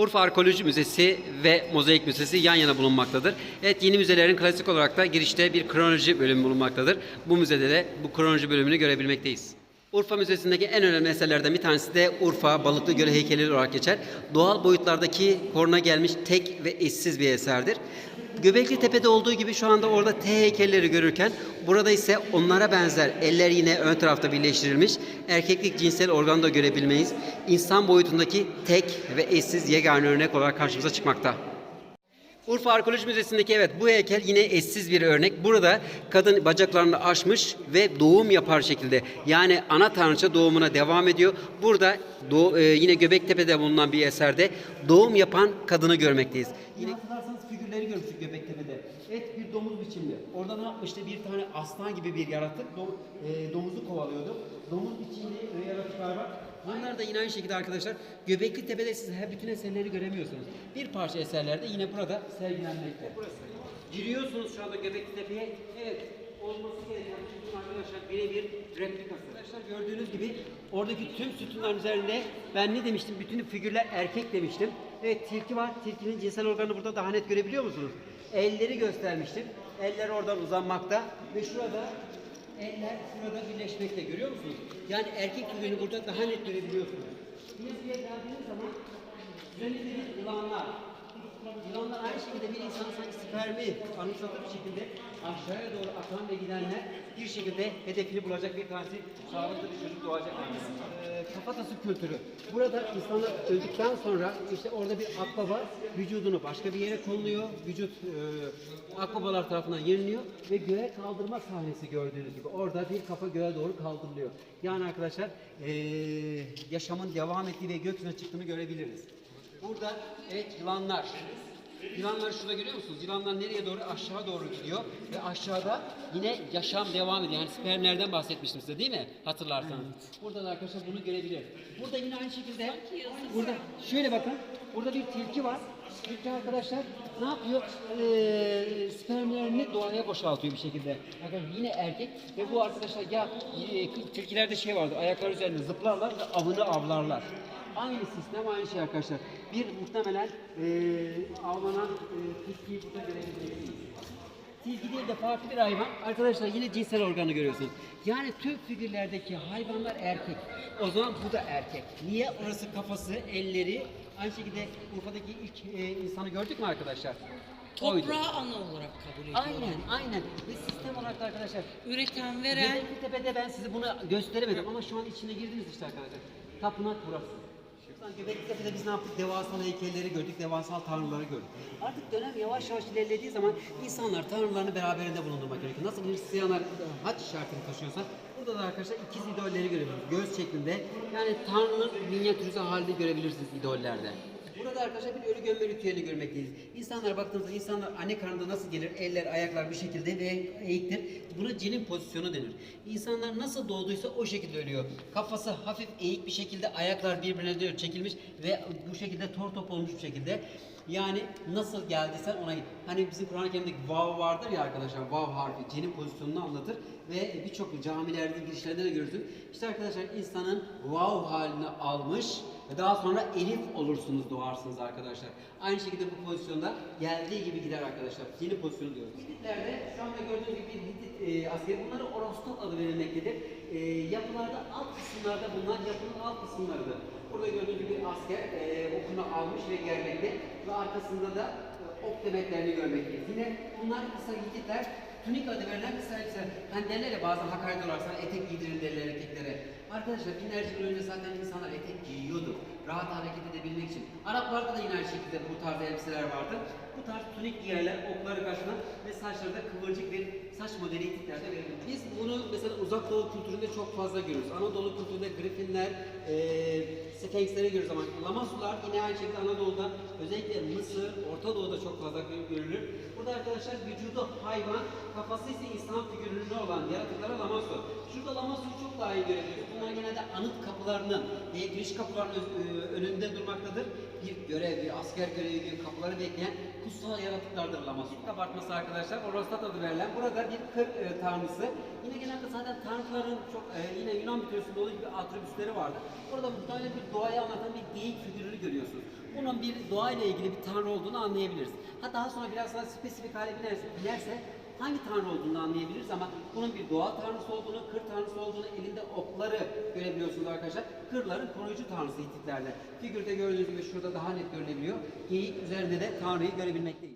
Urfa Arkeoloji Müzesi ve Mozaik Müzesi yan yana bulunmaktadır. Evet yeni müzelerin klasik olarak da girişte bir kronoloji bölümü bulunmaktadır. Bu müzede de bu kronoloji bölümünü görebilmekteyiz. Urfa Müzesi'ndeki en önemli eserlerden bir tanesi de Urfa Balıklı Gölü heykeli olarak geçer. Doğal boyutlardaki koruna gelmiş tek ve eşsiz bir eserdir. Göbekli Tepe'de olduğu gibi şu anda orada T heykelleri görürken burada ise onlara benzer eller yine ön tarafta birleştirilmiş. Erkeklik cinsel organı da görebilmeyiz. İnsan boyutundaki tek ve eşsiz yegane örnek olarak karşımıza çıkmakta. Urfa Arkeoloji Müzesi'ndeki evet bu heykel yine eşsiz bir örnek. Burada kadın bacaklarını açmış ve doğum yapar şekilde. Yani ana tanrıça doğumuna devam ediyor. Burada doğu- e, yine Göbektepe'de bulunan bir eserde doğum yapan kadını görmekteyiz. Yine figürleri görmüştük Göbektepe'de. Evet bir domuz biçimli. Orada ne yapmıştı? Bir tane aslan gibi bir yaratık do- e, domuzu kovalıyordu. Domuz biçimli e, yaratıklar var. Bunlar da yine aynı şekilde arkadaşlar Göbekli Tepe'de siz her bütün eserleri göremiyorsunuz. Bir parça eserlerde yine burada sergilenmekte. Burası. Giriyorsunuz şu anda Göbekli Tepe'ye. Evet olması gereken sütun arkadaşlar birebir replikası. Arkadaşlar gördüğünüz gibi oradaki tüm sütunların üzerinde ben ne demiştim? Bütün figürler erkek demiştim. Evet tilki var. Tilkinin cinsel organını burada daha net görebiliyor musunuz? Elleri göstermiştim. Eller oradan uzanmakta ve şurada Eller şurada birleşmekte görüyor musunuz? Yani erkek figürünü burada daha net görebiliyorsunuz. Buraya geldiğiniz zaman üzerinde yılanlar. Yılanlar aynı şekilde bir insanın sanki spermi anımsatır bir şekilde aşağıya doğru akan ve gidenler bir şekilde hedefini bulacak bir tanesi sağlıklı bir çocuk doğacak. Ee, kafatası kültürü. Burada insanlar öldükten sonra işte orada bir akbaba vücudunu başka bir yere konuluyor. Vücut e, akbabalar tarafından yeniliyor ve göğe kaldırma sahnesi gördüğünüz gibi. Orada bir kafa göğe doğru kaldırılıyor. Yani arkadaşlar e, yaşamın devam ettiği ve gökyüzüne çıktığını görebiliriz. Burada evet yılanlar. Yılanları şurada görüyor musunuz? Yılanlar nereye doğru? Aşağı doğru gidiyor. Ve aşağıda yine yaşam devam ediyor. Yani spermlerden bahsetmiştim size değil mi? Hatırlarsanız. Burada da arkadaşlar bunu görebilir. Burada yine aynı şekilde burada şöyle bakın. Burada bir tilki var. Tilki arkadaşlar ne yapıyor? Ee, spermlerini doğaya boşaltıyor bir şekilde. Bakın yine erkek ve bu arkadaşlar ya e, tilkilerde şey vardır. Ayakları üzerinde zıplarlar ve avını avlarlar. Aynı sistem aynı şey arkadaşlar. Bir muhtemelen eee avlanan eee tilkiyi burada görebilirsiniz. Tilki değil de farklı bir hayvan. Arkadaşlar yine cinsel organı görüyorsunuz. Yani tüm figürlerdeki hayvanlar erkek. O zaman bu da erkek. Niye? Orası kafası, elleri. Aynı şekilde Urfa'daki ilk eee, insanı gördük mü arkadaşlar? Toprağı ana olarak kabul ediyorlar. Aynen, aynen. Ve sistem olarak da arkadaşlar Üreten, veren Göbekli Tepe'de ben size bunu gösteremedim ama şu an içine girdiniz işte arkadaşlar. Tapınak burası. Şuradan Göbekli Tepe'de biz ne yaptık? Devasal heykelleri gördük, devasal tanrıları gördük. Artık dönem yavaş yavaş ilerlediği zaman insanlar tanrılarını beraberinde bulundurmak gerekiyor. Nasıl Hristiyanlar haç işaretini taşıyorsa burada da arkadaşlar ikiz idolleri görüyoruz. Göz şeklinde. Yani tanrının minyatürize halini görebilirsiniz idollerde. Burada arkadaşlar bir ölü gömme ritüeli görmekteyiz. İnsanlara baktığımızda insanlar anne karnında nasıl gelir? Eller, ayaklar bir şekilde ve eğiktir. Buna cinin pozisyonu denir. İnsanlar nasıl doğduysa o şekilde ölüyor. Kafası hafif eğik bir şekilde, ayaklar birbirine doğru çekilmiş ve bu şekilde tor top olmuş bir şekilde. Yani nasıl geldiysen ona git. Hani bizim Kur'an-ı Kerim'deki vav vardır ya arkadaşlar, vav harfi cinin pozisyonunu anlatır ve birçok camilerde girişlerde de görürsün. İşte arkadaşlar insanın vav halini almış ve daha sonra elif olursunuz, doğarsınız arkadaşlar. Aynı şekilde bu pozisyonda geldiği gibi gider arkadaşlar. Yeni pozisyonu diyoruz. Hititlerde şu anda gördüğünüz gibi bir Hitit e, askeri. Bunlara orostat adı verilmektedir. E, yapılarda alt kısımlarda bulunan yapının alt kısımlarıdır. Burada gördüğünüz gibi asker e, okunu almış ve gelmekte ve arkasında da e, ok demetlerini görmekteyiz. Yine bunlar kısa Hititler tunik adı verilen kısa elbise. Hani derler ya bazen hakaret olarsan etek giydirir derler erkeklere. Arkadaşlar binlerce yıl zaten insanlar etek giyiyordu. Rahat hareket edebilmek için. Araplarda da yine aynı şekilde bu tarz elbiseler vardı. Bu tarz tunik giyerler, okları karşılan ve saçlarda kıvırcık bir saç modeli itiklerde verilir. Biz bunu mesela uzak doğu kültüründe çok fazla görüyoruz. Anadolu kültüründe griffinler, eee Sphinxleri görürüz ama Lamasular yine aynı şekilde Anadolu'da özellikle Mısır, Orta Doğu'da çok fazla görülür. Burada arkadaşlar vücudu hayvan, kafası ise insan figüründe olan yaratıklara Lamasu. Çok daha iyi görebiliyoruz. Bunlar genelde anıt kapılarının giriş kapılarının ö- önünde durmaktadır. Bir görev, bir asker görevi, bir kapıları bekleyen kutsal yaratıklardır Lamasu. Kabartması arkadaşlar, Orostat adı verilen. Burada bir kır e, tanrısı. Yine genelde zaten tanrıların çok e, yine Yunan mitolojisinde olduğu gibi atribüsleri vardır. Burada muhtemelen bir doğayı anlatan bir geyik figürünü görüyorsunuz. bunun bir doğayla ilgili bir tanrı olduğunu anlayabiliriz. Ha daha sonra biraz daha spesifik hale binerse, binerse hangi tanrı olduğunu anlayabiliriz ama bunun bir doğa tanrısı olduğunu, kır okları görebiliyorsunuz arkadaşlar. Kırların koruyucu tanrısı Hititlerde. Figürde gördüğünüz gibi şurada daha net görülebiliyor. Geyik üzerinde de tanrıyı görebilmekteyiz.